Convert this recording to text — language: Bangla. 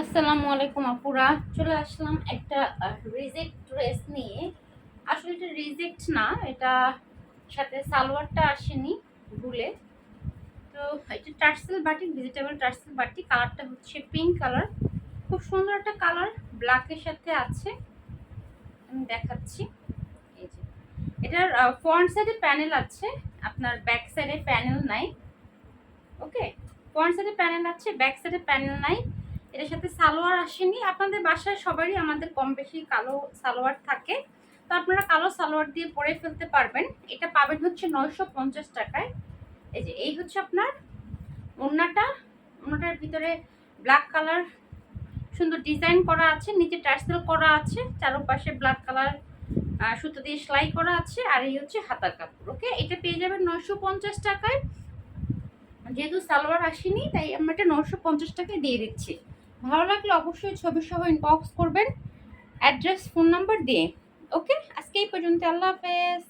আসসালামু আলাইকুম আপুরা। চলে আসলাম একটা রিজেক্ট ড্রেস নিয়ে। আসলে এটা রিজেক্ট না, এটা সাথে সালোয়ারটা আসেনি ভুলে। তো এটা টার্সেল বাটি ভেজিটেবল টার্সেল বাটি। কালারটা হচ্ছে পিঙ্ক কালার খুব সুন্দর একটা কালার ব্ল্যাকের সাথে আছে। আমি দেখাচ্ছি। এই যে। এটার ফ্রন্ট সাইডে প্যানেল আছে। আপনার ব্যাক সাইডে প্যানেল নাই। ওকে ফ্রন্ট সাইডে প্যানেল আছে ব্যাক সাইডে প্যানেল নাই। এটার সাথে সালোয়ার আসেনি। আপনাদের বাসায় সবারই আমাদের কম বেশি কালো সালোয়ার থাকে। তো আপনারা কালো সালোয়ার দিয়ে পরে ফেলতে পারবেন। এটা পাবেন হচ্ছে নয়শো পঞ্চাশ টাকায়। এই যে, এই হচ্ছে আপনার ওড়নাটা ওড়নাটার ভিতরে ব্ল্যাক কালার সুন্দর ডিজাইন করা আছে, নিচে টার্সেল করা আছে, চারপাশে ব্ল্যাক কালার সুতো দিয়ে সেলাই করা আছে, আর এই হচ্ছে হাতার কাপড় ওকে এটা পেয়ে যাবেন নয়শো পঞ্চাশ টাকায়। যেহেতু সালোয়ার আসেনি, তাই আমরা এটা নশো পঞ্চাশ টাকায় দিয়ে দিচ্ছি। ভালো লাগলে অবশ্যই ছবি সহ ইনবক্স করবেন। অ্যাড্রেস ফোন নাম্বার দিয়ে। ওকে আজকে এই পর্যন্ত। আল্লাহ হাফেজ।